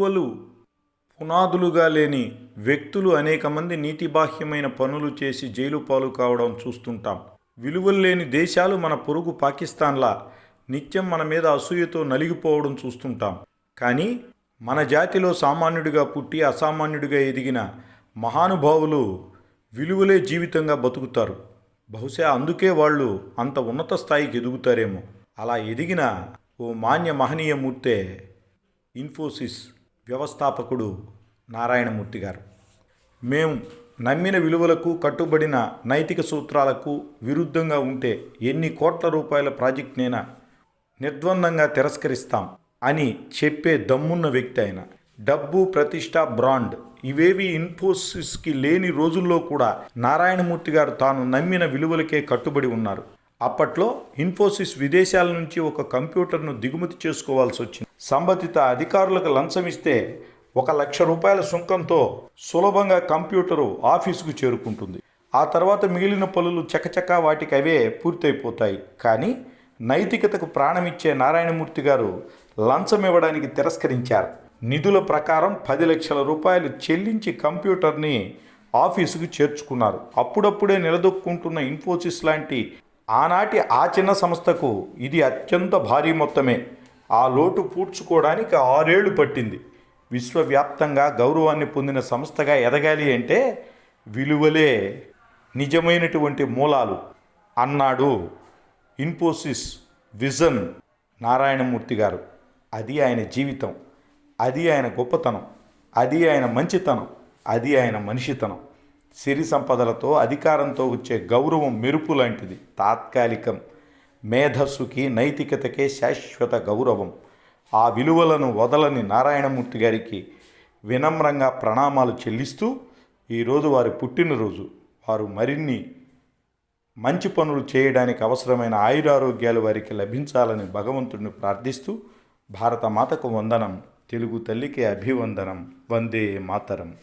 విలువలు పునాదులుగా లేని వ్యక్తులు అనేక మంది నీతిబాహ్యమైన పనులు చేసి జైలు పాలు కావడం చూస్తుంటాం. విలువలు లేని దేశాలు మన పొరుగు పాకిస్తాన్లా నిత్యం మన మీద అసూయతో నలిగిపోవడం చూస్తుంటాం. కానీ మన జాతిలో సామాన్యుడిగా పుట్టి అసామాన్యుడిగా ఎదిగిన మహానుభావులు విలువలే జీవితంగా బతుకుతారు. బహుశా అందుకే వాళ్ళు అంత ఉన్నత స్థాయికి ఎదుగుతారేమో. అలా ఎదిగిన ఓ మాన్య మహనీయమూర్తే ఇన్ఫోసిస్ వ్యవస్థాపకుడు నారాయణమూర్తి గారు. మేము నమ్మిన విలువలకు కట్టుబడిన నైతిక సూత్రాలకు విరుద్ధంగా ఉంటే ఎన్ని కోట్ల రూపాయల ప్రాజెక్ట్నైనా నిర్ద్వందంగా తిరస్కరిస్తాం అని చెప్పే దమ్మున్న వ్యక్తి ఆయన. డబ్బు ప్రతిష్ట బ్రాండ్ ఇవేవి ఇన్ఫోసిస్కి లేని రోజుల్లో కూడా నారాయణమూర్తి గారు తాను నమ్మిన విలువలకే కట్టుబడి ఉన్నారు. అప్పట్లో ఇన్ఫోసిస్ విదేశాల నుంచి ఒక కంప్యూటర్ను దిగుమతి చేసుకోవాల్సి వచ్చింది సంబంధిత అధికారులకు లంచం ఇస్తే ఒక లక్ష రూపాయల సుంకంతో సులభంగా కంప్యూటరు ఆఫీసుకు చేరుకుంటుంది. ఆ తర్వాత మిగిలిన పనులు చకచకా వాటికి అవే పూర్తయిపోతాయి. కానీ నైతికతకు ప్రాణమిచ్చే నారాయణమూర్తి గారు లంచం ఇవ్వడానికి తిరస్కరించారు. నిధుల ప్రకారం పది లక్షల రూపాయలు చెల్లించి కంప్యూటర్ని ఆఫీసుకు చేర్చుకున్నారు. అప్పుడప్పుడే నిలదొక్కుంటున్న ఇన్ఫోసిస్ లాంటి ఆనాటి ఆ చిన్న సంస్థకు ఇది అత్యంత భారీ మొత్తమే. ఆ లోటు పూడ్చుకోవడానికి ఆరేళ్ళు పట్టింది. విశ్వవ్యాప్తంగా గౌరవాన్ని పొందిన సంస్థగా ఎదగాలి అంటే విలువలే నిజమైనటువంటి మూలాలు. అన్నాడు ఇన్ఫోసిస్ విజన్ నారాయణమూర్తి గారు. అది ఆయన జీవితం. అది ఆయన గొప్పతనం. అది ఆయన మంచితనం. అది ఆయన మనిషితనం. సిరి సంపదలతో అధికారంతో వచ్చే గౌరవం మెరుపు లాంటిది. తాత్కాలికం. మేధస్సుకి నైతికతకే శాశ్వత గౌరవం. ఆ విలువలను వదలని నారాయణమూర్తి గారికి వినమ్రంగా ప్రణామాలు చెల్లిస్తూ ఈరోజు వారి పుట్టినరోజు. వారు మరిన్ని మంచి పనులు చేయడానికి అవసరమైన ఆయురారోగ్యాలు వారికి లభించాలని భగవంతుడిని ప్రార్థిస్తూ భారత మాతకు వందనం తెలుగు తల్లికి అభివందనం వందే మాతరం.